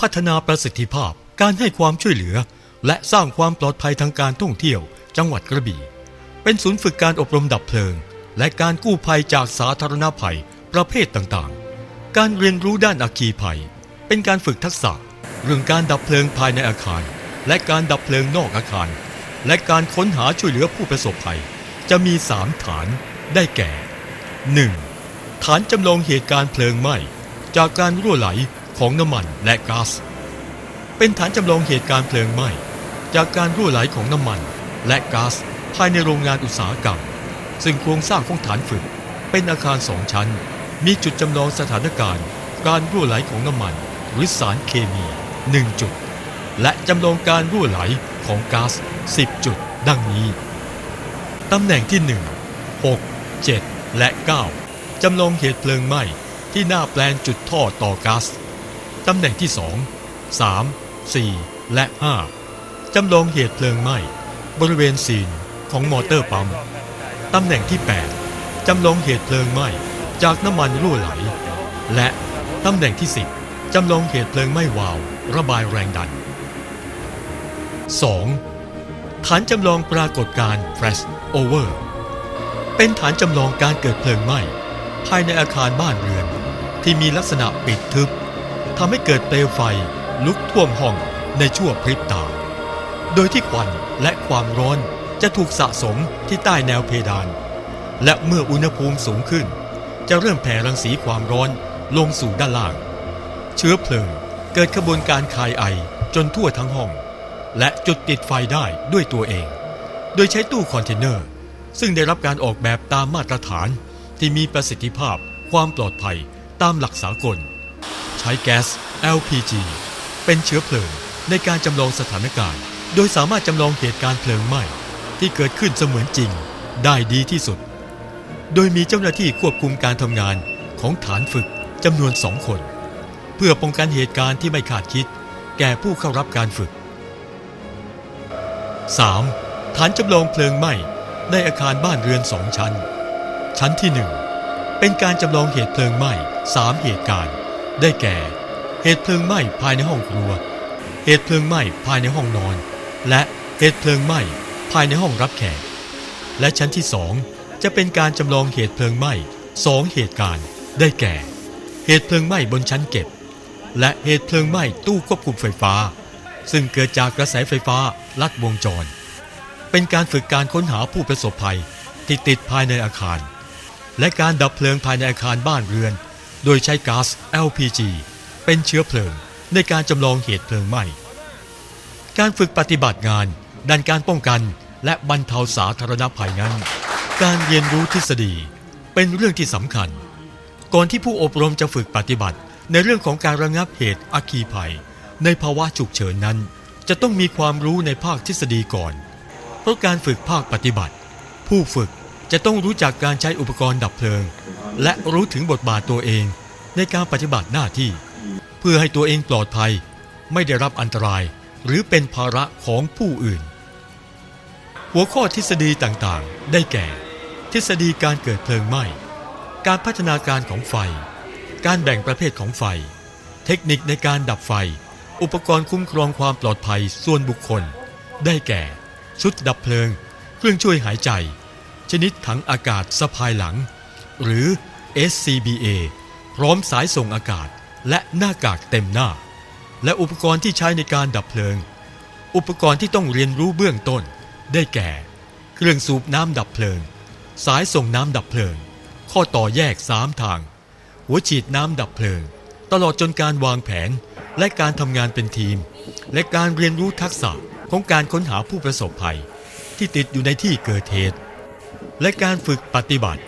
พัฒนาประสิทธิภาพการให้ความช่วยเหลือ และสร้างความปลอดภัยทางการท่องเที่ยว จังหวัดกระบี่ เป็นศูนย์ฝึกการอบรมดับเพลิง และการกู้ภัยจากสาธารณภัยประเภทต่างๆ การเรียนรู้ด้านอัคคีภัย เป็นการฝึกทักษะ เรื่องการดับเพลิงภายในอาคาร และการดับเพลิงนอกอาคาร และการค้นหาช่วยเหลือผู้ประสบภัย จะมี 3 ฐานได้แก่ 1. ฐานจำลองเหตุการณ์เพลิงไหม้จากการรั่วไหล ของน้ำมันและก๊าซเป็นฐานจำลองเหตุการณ์เพลิงไหม้จากการรั่วไหลของน้ำมันและก๊าซภายในโรงงานอุตสาหกรรม ซึ่งโครงสร้างของฐานฝึก เป็นอาคารสองชั้น มีจุดจำลองสถานการณ์ การรั่วไหลของน้ำมันหรือสารเคมี1จุด และจำลองการรั่วไหลของก๊าซ10 จุด ดังนี้ตำแหน่งที่ 1 6 7 และ 9จำลองเหตุเพลิงไหม้ที่หน้าแปลนจุดท่อต่อก๊าซ ตำแหน่งที่ 2 3 4 และ 5 จำลองเหตุเพลิงไหม้บริเวณซีนของมอเตอร์ปั๊ม ตำแหน่งที่ 8 จำลองเหตุเพลิงไหม้จากน้ำมันรั่วไหล และตำแหน่งที่ 10 จำลองเหตุเพลิงไหม้วาว ระบายแรงดัน 2. ฐานจำลองปรากฏการณ์ flash over เป็นฐานจำลองการเกิดเพลิงไหม้ภายในอาคารบ้านเรือนที่มีลักษณะปิดทึบ ทำให้เกิดเปลวไฟลุกท่วมห้องในชั่วพริบตา โดยที่ควันและความร้อนจะถูกสะสมที่ใต้แนวเพดาน และเมื่ออุณหภูมิสูงขึ้น จะเริ่มแผ่รังสีความร้อนลงสู่ด้านล่าง เชื้อเพลิงเกิดขบวนการคายไอจนทั่วทั้งห้อง และจุดติดไฟได้ด้วยตัวเอง โดยใช้ตู้คอนเทนเนอร์ ซึ่งได้รับการออกแบบตามมาตรฐานที่มีประสิทธิภาพความปลอดภัยตามหลักสากล ใช้แก๊ส LPG เป็นเชื้อเพลิงในการจำลองสถานการณ์ โดยสามารถจำลองเหตุการณ์เพลิงไหม้ที่เกิดขึ้นเสมือนจริงได้ดีที่สุด โดยมีเจ้าหน้าที่ควบคุมการทำงานของฐานฝึกจำนวนสองคน เพื่อป้องกันเหตุการณ์ที่ไม่คาดคิด แก่ผู้เข้ารับการฝึก 3. ฐานจำลองเพลิงไหม้ในอาคารบ้านเรือนสองชั้น ชั้นที่ 1 เป็นการจำลองเหตุเพลิงไหม้3เหตุการณ์ ได้แก่ เหตุเพลิงไหม้ภายในห้องครัว เหตุเพลิงไหม้ภายในห้องนอน และเหตุเพลิงไหม้ภายในห้องรับแขก และชั้นที่2จะเป็นการจำลองเหตุเพลิงไหม้2เหตุการณ์ ได้แก่ เหตุเพลิงไหม้บนชั้นเก็บ และเหตุเพลิงไหม้ตู้ควบคุมไฟฟ้า ซึ่งเกิดจากกระแสไฟฟ้าลัดวงจร เป็นการฝึกการค้นหาผู้ประสบภัยที่ติดภายในอาคาร และการดับเพลิงภายในอาคารบ้านเรือน โดยใช้ก๊าซ LPG เป็นเชื้อเพลิงในการจำลองเหตุเพลิงไหม้ การฝึกปฏิบัติงานด้านการป้องกันและบรรเทาสาธารณภัยนั้น การเรียนรู้ทฤษฎีเป็นเรื่องที่สำคัญ ก่อนที่ผู้อบรมจะฝึกปฏิบัติ ในเรื่องของการระงับเหตุอัคคีภัย ในภาวะฉุกเฉินนั้น จะต้องมีความรู้ในภาคทฤษฎีก่อน เพราะการฝึกภาคปฏิบัติ ผู้ฝึก จะต้องรู้จักการใช้อุปกรณ์ดับเพลิง และรู้ถึงบทบาทตัวเองในการปฏิบัติหน้าที่ เพื่อให้ตัวเองปลอดภัย ไม่ได้รับอันตราย หรือเป็นภาระของผู้อื่น หัวข้อทฤษฎีต่างๆ ได้แก่ ทฤษฎีการเกิดเพลิงไหม้ การพัฒนาการของไฟ การแบ่งประเภทของไฟ เทคนิคในการดับไฟ อุปกรณ์คุ้มครองความปลอดภัยส่วนบุคคล ได้แก่ ชุดดับเพลิง เครื่องช่วยหายใจ ชนิดถังอากาศสะพายหลัง หรือ SCBA พร้อมสายส่งอากาศและหน้ากากเต็มหน้า และอุปกรณ์ที่ใช้ในการดับเพลิง อุปกรณ์ที่ต้องเรียนรู้เบื้องต้น ได้แก่ เครื่องสูบน้ำดับเพลิง สายส่งน้ำดับเพลิง ข้อต่อแยก3ทาง หัวฉีดน้ำดับเพลิง ตลอดจนการวางแผนและการทำงานเป็นทีม และการเรียนรู้ทักษะของการค้นหาผู้ประสบภัย ที่ติดอยู่ในที่เกิดเหตุ และการฝึกปฏิบัติ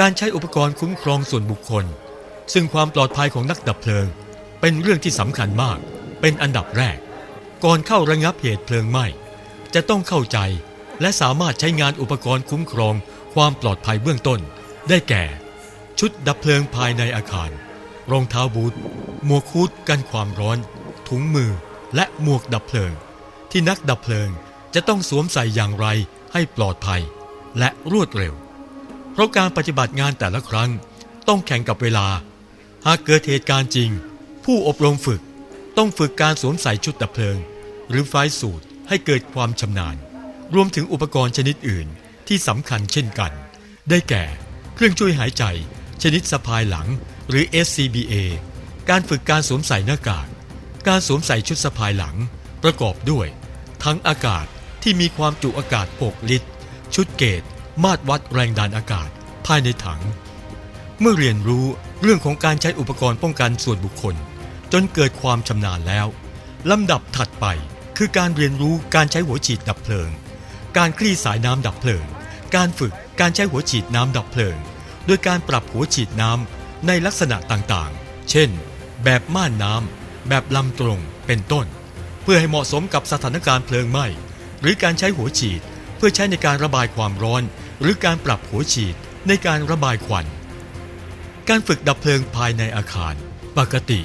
การใช้อุปกรณ์คุ้มครองส่วนบุคคล ซึ่งความปลอดภัยของนักดับเพลิง เป็นเรื่องที่สำคัญมาก เป็นอันดับแรก ก่อนเข้าระงับเหตุเพลิงไหม้ จะต้องเข้าใจและสามารถใช้งานอุปกรณ์คุ้มครอง ความปลอดภัยเบื้องต้น ได้แก่ ชุดดับเพลิงภายในอาคาร รองเท้าบูทหมวกคูดกันความร้อน ถุงมือและหมวกดับเพลิง ที่นักดับเพลิงจะต้องสวมใส่อย่างไรให้ปลอดภัย และรวดเร็ว เพราะการปฏิบัติงานแต่ละครั้งต้องแข่งกับเวลา หากเกิดเหตุการณ์จริง ผู้อบรมฝึกต้องฝึกการสวมใส่ชุดดับเพลิง หรือไฟสูตรให้เกิดความชำนาญ รวมถึงอุปกรณ์ชนิดอื่นที่สำคัญเช่นกัน ได้แก่ เครื่องช่วยหายใจ ชนิดสะพายหลังหรือ SCBA การฝึกการสวมใส่หน้ากาก การสวมใส่ชุดสะพายหลัง ประกอบด้วย ทั้งอากาศที่มีความจุอากาศ 6 ลิตร ชุดเกตมาตรวัดแรงดันอากาศ ภายในถัง เมื่อเรียนรู้เรื่องของการใช้อุปกรณ์ป้องกันส่วนบุคคล จนเกิดความชำนาญแล้วลำดับถัดไปคือการเรียนรู้การใช้หัวฉีดดับเพลิง การคลี่สายน้ำดับเพลิง การฝึกการใช้หัวฉีดน้ำดับเพลิง โดยการปรับหัวฉีดน้ำในลักษณะต่างๆ เช่น แบบม่านน้ำแบบลำตรงเป็นต้น เพื่อให้เหมาะสมกับสถานการณ์เพลิงไหม้หรือการใช้หัวฉีด เพื่อใช้ในการระบายความร้อน หรือการปรับหัวฉีดในการระบายควัน การฝึกดับเพลิงภายในอาคาร ปกติ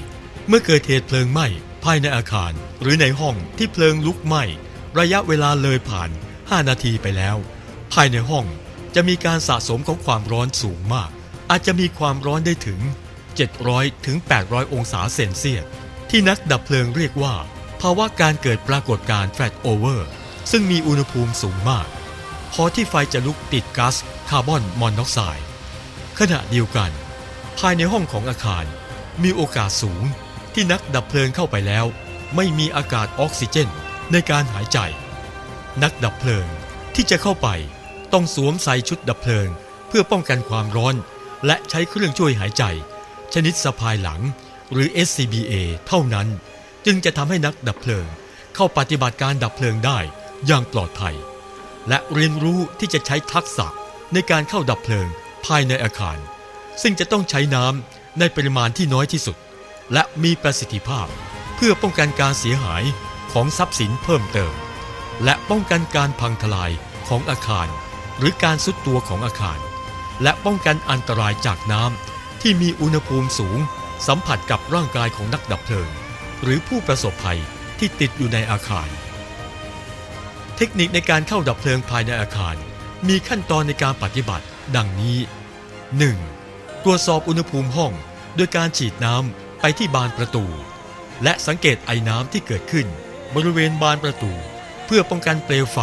เมื่อเกิดเหตุเพลิงไหม้ภายในอาคาร หรือในห้องที่เพลิงลุกไหม้ระยะเวลาเลยผ่าน 5 นาทีไปแล้ว ภายในห้องจะมีการสะสมของความร้อนสูงมาก อาจจะมีความร้อนได้ถึง 700 ถึง 800 องศาเซนเซียสที่นักดับเพลิงเรียกว่า ภาวะการเกิดปรากฏการณ์แฟลตโอเวอร์ ซึ่งมีอุณหภูมิสูงมาก พอที่ไฟจะลุกติดก๊าซคาร์บอนมอนอกไซด์ขณะเดียวกัน ภายในห้องของอาคาร มีโอกาสสูงที่นักดับเพลิงเข้าไปแล้ว ไม่มีอากาศออกซิเจนในการหายใจ นักดับเพลิงที่จะเข้าไปต้องสวมใส่ชุดดับเพลิง เพื่อป้องกันความร้อน และใช้เครื่องช่วยหายใจ ชนิดสะพายหลังหรือ SCBA เท่านั้น จึงจะทำให้นักดับเพลิง เข้าปฏิบัติการดับเพลิงได้ อย่างปลอดภัย และเรียนรู้ที่จะใช้ทักษะในการเข้าดับเพลิงภายในอาคาร ซึ่งจะต้องใช้น้ำในปริมาณที่น้อยที่สุด และมีประสิทธิภาพ เพื่อป้องกันการเสียหายของทรัพย์สินเพิ่มเติม และป้องกันการพังทลายของอาคาร หรือการสุดตัวของอาคาร และป้องกันอันตรายจากน้ำที่มีอุณหภูมิสูง สัมผัสกับร่างกายของนักดับเพลิง หรือผู้ประสบภัยที่ติดอยู่ในอาคาร เทคนิคในการเข้าดับเพลิงภายในอาคาร มีขั้นตอนในการปฏิบัติ ดังนี้ 1. ตรวจสอบอุณหภูมิห้อง โดยการฉีดน้ำไปที่บานประตู และสังเกตไอน้ำที่เกิดขึ้น บริเวณบานประตู เพื่อป้องกันเปลวไฟ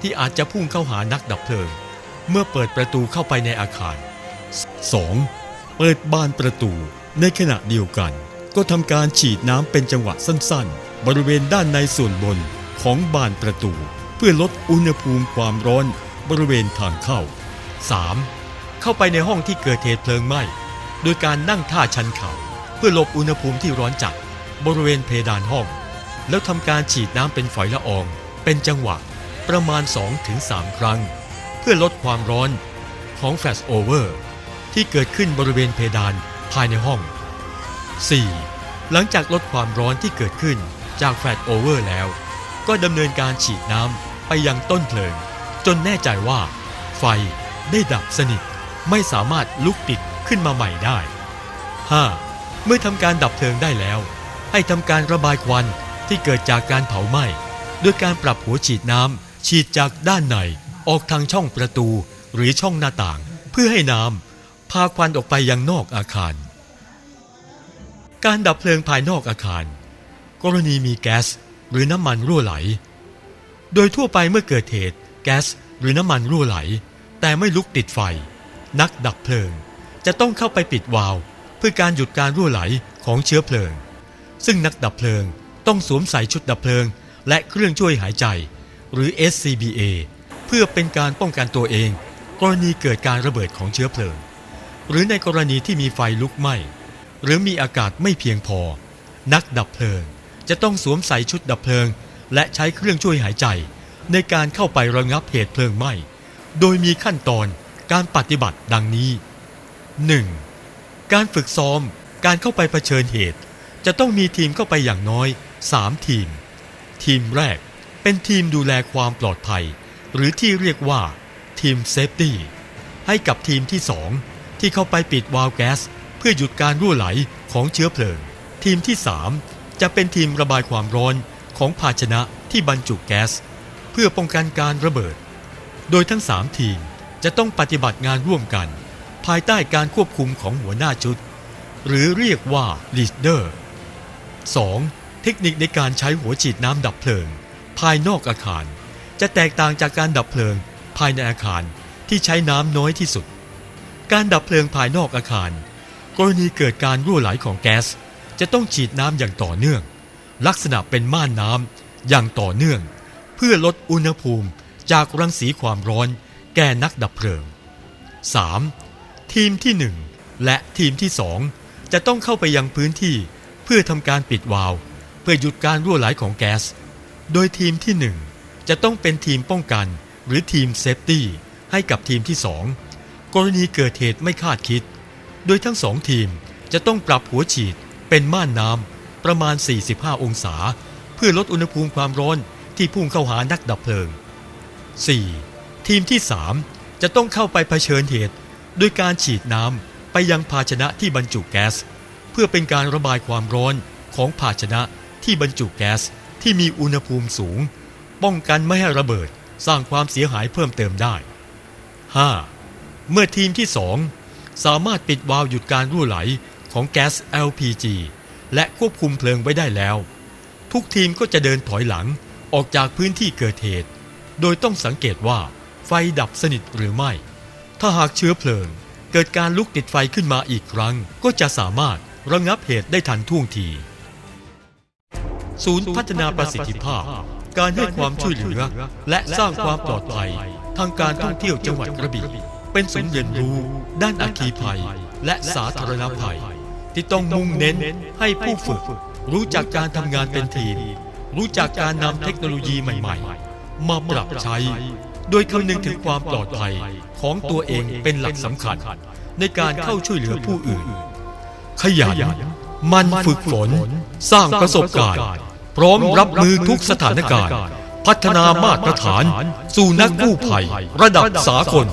ที่อาจจะพุ่งเข้าหานักดับเพลิง เมื่อเปิดประตูเข้าไปในอาคาร 2. เปิดบานประตูในขณะเดียวกัน ก็ทำการฉีดน้ำเป็นจังหวะสั้นๆ บริเวณด้านในส่วนบนของบานประตู เพื่อลดอุณหภูมิความร้อนบริเวณทางเข้า 3. เข้าไปในห้องที่เกิดเหตุเพลิงไหม้ โดยการนั่งท่าชันเข่า เพื่อหลบอุณหภูมิที่ร้อนจัดบริเวณเพดานห้อง แล้วทำการฉีดน้ำเป็นฝอยละออง เป็นจังหวะประมาณ 2-3 ครั้ง เพื่อลดความร้อนของแฟลชโอเวอร์ที่เกิดขึ้นบริเวณเพดานภายในห้อง 4. หลังจากลดความร้อนที่เกิดขึ้นจากแฟลชโอเวอร์แล้ว ก็ดำเนินการฉีดน้ำไปยังต้นเพลิง จนแน่ใจว่า ไฟได้ดับสนิทไม่สามารถลุกติดขึ้นมาใหม่ได้ 5. เมื่อทำการดับเพลิงได้แล้ว ให้ทำการระบายควันที่เกิดจากการเผาไหม้ด้วยการปรับหัวฉีดน้ำฉีดจากด้านในออกทางช่องประตูหรือช่องหน้าต่าง เพื่อให้น้ำพาควันออกไปยังนอกอาคาร การดับเพลิงภายนอกอาคาร กรณีมีแก๊ส หรือน้ำมันรั่วไหล โดยทั่วไปเมื่อเกิดเหตุ แก๊สหรือน้ำมันรั่วไหล แต่ไม่ลุกติดไฟ นักดับเพลิง จะต้องเข้าไปปิดวาล์วเพื่อการหยุดการรั่วไหลของเชื้อเพลิง ซึ่งนักดับเพลิงต้องสวมใส่ชุดดับเพลิง และเครื่องช่วยหายใจ หรือ SCBA เพื่อเป็นการป้องกันตัวเอง กรณีเกิดการระเบิดของเชื้อเพลิง หรือในกรณีที่มีไฟลุกไหม้หรือมีอากาศไม่เพียงพอ นักดับเพลิง จะต้องสวมใส่ชุดดับเพลิง และใช้เครื่องช่วยหายใจ ในการเข้าไประงับเหตุเพลิงไหม้ โดยมีขั้นตอนการปฏิบัติดังนี้ 1. การฝึกซ้อมการเข้าไปเผชิญเหตุ จะต้องมีทีมเข้าไปอย่างน้อย 3 ทีม ทีมแรกเป็นทีมดูแลความปลอดภัย หรือที่เรียกว่า ทีมเซฟตี้ให้กับทีมที่ 2 ที่เข้าไปปิดวาล์วแก๊ส เพื่อหยุดการรั่วไหลของเชื้อเพลิง ทีมที่ 3 จะเป็นทีมระบายความร้อนของภาชนะที่บรรจุแก๊ส เพื่อป้องกันการระเบิด โดยทั้ง 3 ทีมจะต้องปฏิบัติงานร่วมกัน ภายใต้การควบคุมของหัวหน้าชุด หรือเรียกว่า leader 2. เทคนิคในการใช้หัวฉีดน้ำดับเพลิง ภายนอกอาคาร จะแตกต่างจากการดับเพลิง ภายในอาคารที่ใช้น้ำน้อยที่สุด การดับเพลิงภายนอกอาคาร กรณีเกิดการรั่วไหลของแก๊ส จะต้องฉีดน้ำอย่างต่อเนื่อง ลักษณะเป็นม่านน้ำอย่างต่อเนื่อง เพื่อลดอุณหภูมิจากรังสีความร้อนแก่นักดับเพลิง 3. ทีมที่ 1 และทีมที่ 2 จะต้องเข้าไปยังพื้นที่เพื่อทำการปิดวาล์วเพื่อหยุดการรั่วไหลของแก๊ส โดยทีมที่ 1 จะต้องเป็นทีมป้องกันหรือทีมเซฟตี้ให้กับทีมที่ 2 กรณีเกิดเหตุไม่คาดคิด โดยทั้งสองทีมจะต้องปรับหัวฉีด เป็นม่านน้ำประมาณ 45 องศา เพื่อลดอุณหภูมิความร้อนที่พุ่งเข้าหานักดับเพลิง 4. ทีมที่ 3 จะต้องเข้าไปเผชิญเหตุโดยการฉีดน้ำไปยังภาชนะที่บรรจุแก๊ส เพื่อเป็นการระบายความร้อนของภาชนะที่บรรจุแก๊สที่มีอุณหภูมิสูง ป้องกันไม่ให้ระเบิดสร้างความเสียหายเพิ่มเติมได้ 5. เมื่อทีมที่ 2 สามารถปิดวาล์วหยุดการรั่วไหล ของแก๊ส LPG และควบคุมเพลิงไว้ได้แล้ว ทุกทีมก็จะเดินถอยหลังออกจากพื้นที่เกิดเหตุ โดยต้องสังเกตว่าไฟดับสนิทหรือไม่ ถ้าหากเชื้อเพลิง เกิดการลุกติดไฟขึ้นมาอีกครั้ง ก็จะสามารถระงับเหตุได้ทันท่วงที ศูนย์พัฒนาประสิทธิภาพ การให้ความช่วยเหลือ และสร้างความปลอดภัย ทางการท่องเที่ยวจังหวัดกระบี่เป็นศูนย์เรียนรู้ ด้านอัคคีภัย และสาธารณภัย ที่ต้องมุ่งเน้นให้ผู้ฝึก รู้จักการทำงานเป็นทีม รู้จักการนำเทคโนโลยีใหม่ ๆ มาปรับใช้ โดยคำนึงถึงความปลอดภัยของตัวเองเป็นหลักสำคัญ ในการเข้าช่วยเหลือผู้อื่น ขยันหมันฝึกฝน สร้างประสบการณ์ พร้อมรับมือทุกสถานการณ์ พัฒนามาตรฐาน สู่นักกู้ภัย ระดับสากล